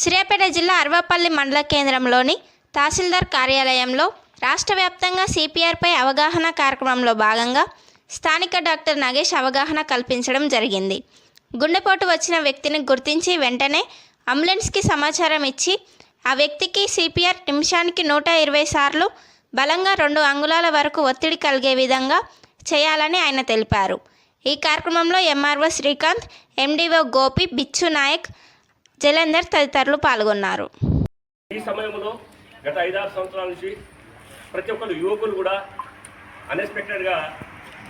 సిరియాపేట జిల్లా అరవపల్లి మండల కేంద్రంలోని తహసీల్దార్ కార్యాలయంలో రాష్ట్ర వ్యాప్తంగా సిపిఆర్పై అవగాహన కార్యక్రమంలో భాగంగా స్థానిక డాక్టర్ నగేష్ అవగాహన కల్పించడం జరిగింది. గుండెపోటు వచ్చిన వ్యక్తిని గుర్తించి వెంటనే అంబులెన్స్కి సమాచారం ఇచ్చి ఆ వ్యక్తికి సిపిఆర్ నిమిషానికి నూట ఇరవై సార్లు బలంగా రెండు అంగుళాల వరకు ఒత్తిడి కలిగే విధంగా చేయాలని ఆయన తెలిపారు. ఈ కార్యక్రమంలో ఎంఆర్ఓ శ్రీకాంత్ ఎండిఓ గోపి బిచ్చు నాయక్ జలంధర్ తదితరులు పాల్గొన్నారు. ఈ సమయంలో గత ఐదారు సంవత్సరాల నుంచి ప్రతి ఒక్కరు యువకులు కూడా అన్ఎక్స్పెక్టెడ్గా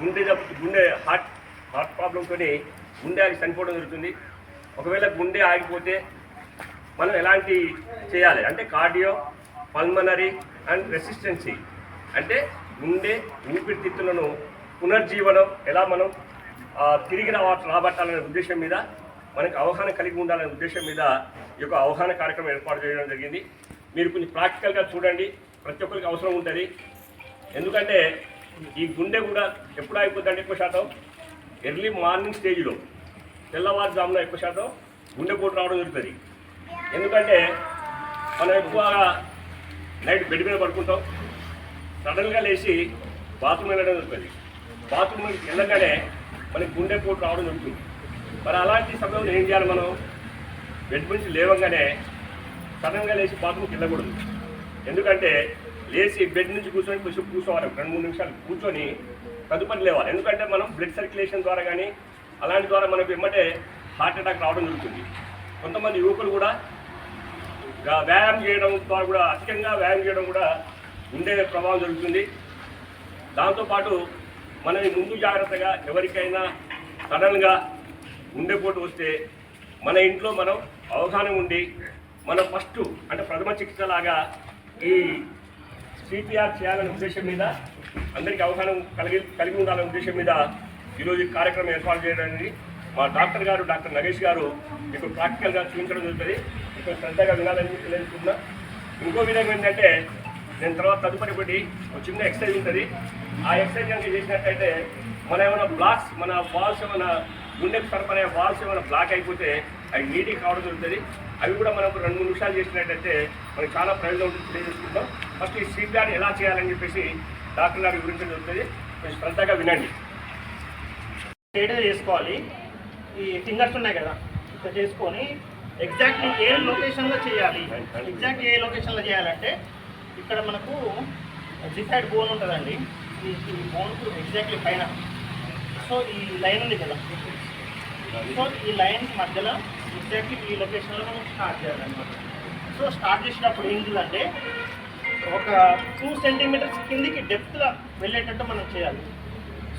గుండె గుండె హార్ట్ హార్ట్ ప్రాబ్లంతో గుండె ఆగి చనిపోవడం జరుగుతుంది. ఒకవేళ గుండె ఆగిపోతే మనం ఎలాంటి చేయాలి? అంటే కార్డియో పల్మనరీ అండ్ రెసిస్టెన్సీ అంటే గుండె ఊపిరితిత్తులను పునర్జీవనం ఎలా మనం తిరిగి రావ రాబట్టాలనే ఉద్దేశం మీద మనకు అవగాహన కలిగి ఉండాలనే ఉద్దేశం మీద ఈ యొక్క అవగాహన కార్యక్రమం ఏర్పాటు చేయడం జరిగింది. మీరు కొంచెం ప్రాక్టికల్గా చూడండి. ప్రతి ఒక్కరికి అవసరం ఉంటుంది. ఎందుకంటే ఈ గుండె కూడా ఎప్పుడు అయిపోతుందంటే ఎక్కువ శాతం ఎర్లీ మార్నింగ్ స్టేజ్లో తెల్లవారుజామున ఎక్కువ శాతం గుండెపోటు రావడం జరుగుతుంది. ఎందుకంటే మనం ఎక్కువగా నైట్ బెడ్ మీద పడుకుంటాం. సడన్గా లేచి బాత్రూమ్ వెళ్ళడం జరుగుతుంది. బాత్రూమ్ వెళ్ళగానే మనకి గుండెపోటు రావడం జరుగుతుంది. మరి అలాంటి సమయంలో ఏం చేయాలి మనం? బెడ్ నుంచి లేవగానే సడన్గా లేచి బాత్రూమ్కి వెళ్ళకూడదు. ఎందుకంటే లేచి బెడ్ నుంచి కూర్చొని కొంచెం కూర్చోవాలి. రెండు మూడు నిమిషాలు కూర్చొని తదుపరి లేవాలి. ఎందుకంటే మనం బ్లడ్ సర్క్యులేషన్ ద్వారా కానీ అలాంటి ద్వారా మనకు వెంబటే హార్ట్ అటాక్ రావడం జరుగుతుంది. కొంతమంది యువకులు కూడా వ్యాయామం చేయడం ద్వారా కూడా అధికంగా వ్యాయామం చేయడం కూడా ఉండే ప్రభావం జరుగుతుంది. దాంతోపాటు మనని ముందు జాగ్రత్తగా ఎవరికైనా సడన్గా గుండెపోటు వస్తే మన ఇంట్లో మనం అవగాహన ఉండి మనం ఫస్ట్ అంటే ప్రథమ చికిత్స లాగా ఈ సిపిఆర్ చేయాలనే ఉద్దేశం మీద అందరికీ అవగాహన కలిగి కలిగి ఉండాలనే ఉద్దేశం మీద ఈరోజు కార్యక్రమం ఏర్పాటు చేయడానికి మా డాక్టర్ గారు డాక్టర్ నగేష్ గారు మీకు ప్రాక్టికల్గా చూపించడం జరుగుతుంది. మీకు శ్రద్ధగా వినాలని తెలుసుకున్నా ఇంకో విధంగా ఏంటంటే నేను తర్వాత తదుపరి ఒకటి ఒక చిన్న ఎక్సర్సైజ్ ఉంటుంది. ఆ ఎక్సర్సైజ్ కనుక చేసినట్టయితే మన ఏమైనా బ్లాక్స్ మన వాల్స్ ఏమైనా గుండెకు సరఫరా వాల్స్ ఏమైనా బ్లాక్ అయిపోతే అవి నీటికి కావడం జరుగుతుంది. అవి కూడా మనం రెండు మూడు నిమిషాలు చేసినట్టయితే మనకి చాలా ప్రయోజనం ఉంటుంది తెలియజేసుకుంటాం ఫస్ట్ ఈ సీపీఆర్ ఎలా చేయాలని చెప్పేసి డాక్టర్ గారి గురించి జరుగుతుంది. కొంచెం శ్రద్ధగా వినండి. స్ట్రేట్గా చేసుకోవాలి. ఈ ఫింగర్స్ ఉన్నాయి కదా ఇట్లా చేసుకొని ఎగ్జాక్ట్లీ ఏ లొకేషన్లో చేయాలి? ఎగ్జాక్ట్ ఏ లొకేషన్లో చేయాలంటే ఇక్కడ మనకు జిసైడ్ బోన్ ఉంటుందండి. ఈ బోన్కు ఎగ్జాక్ట్లీ పైన సో ఈ లైన్ ఉంది కదా. సో ఈ లైన్ మధ్యలో ఎగ్జాక్ట్లీ ఈ లొకేషన్లో మనం స్టార్ట్ చేయాలన్నమాట. సో స్టార్ట్ చేసినప్పుడు ఏంటిదంటే ఒక టూ సెంటీమీటర్స్ కిందికి డెప్త్గా వెళ్ళేటట్టు మనం చేయాలి.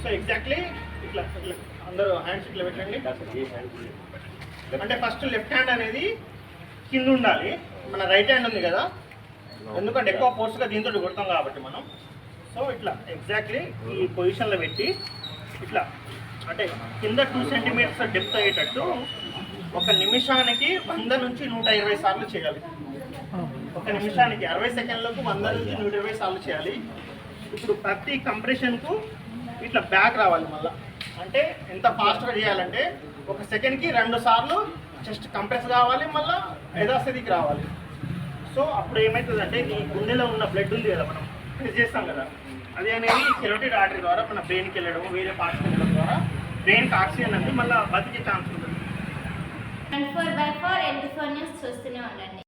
సో ఎగ్జాక్ట్లీ ఇట్లా ఇట్లా అందరూ హ్యాండ్స్ ఇట్లా పెట్టండి. అంటే ఫస్ట్ లెఫ్ట్ హ్యాండ్ అనేది కింద ఉండాలి. మన రైట్ హ్యాండ్ ఉంది కదా. ఎందుకంటే ఎక్కువ ఫోర్స్గా దీంతో కొడతాం కాబట్టి మనం. సో ఇట్లా ఎగ్జాక్ట్లీ ఈ పొజిషన్లో పెట్టి ఇట్లా. అంటే కింద టూ సెంటీమీటర్స్ డెప్త్ అయ్యేటట్టు ఒక నిమిషానికి వంద నుంచి నూట ఇరవై సార్లు చేయాలి. ఒక నిమిషానికి అరవై సెకండ్లకు వంద నుంచి నూట ఇరవై సార్లు చేయాలి. ఇప్పుడు ప్రతి కంప్రెషన్కు ఇట్లా బ్యాక్ రావాలి మళ్ళీ. అంటే ఎంత ఫాస్ట్గా చేయాలంటే ఒక సెకండ్కి రెండు సార్లు జస్ట్ కంప్రెస్ కావాలి మళ్ళీ యథాస్థితికి రావాలి. సో అప్పుడు ఏమవుతుందంటే నీ గుండెలో ఉన్న బ్లడ్ ఉంది కదా మనం ప్రెస్ చేస్తాం కదా. అది అనేది కెరోటిడ్ ఆర్టరీ ద్వారా మన బ్రెయిన్కి వెళ్ళడం వేరే పార్ట్స్కి వెళ్ళడం ద్వారా బ్రెయిన్కి ఆక్సిజన్ అనేది మళ్ళీ బతికే ఛాన్స్ ఉంటుంది. Four by four eighty four news చూస్తూనే ఉండండి.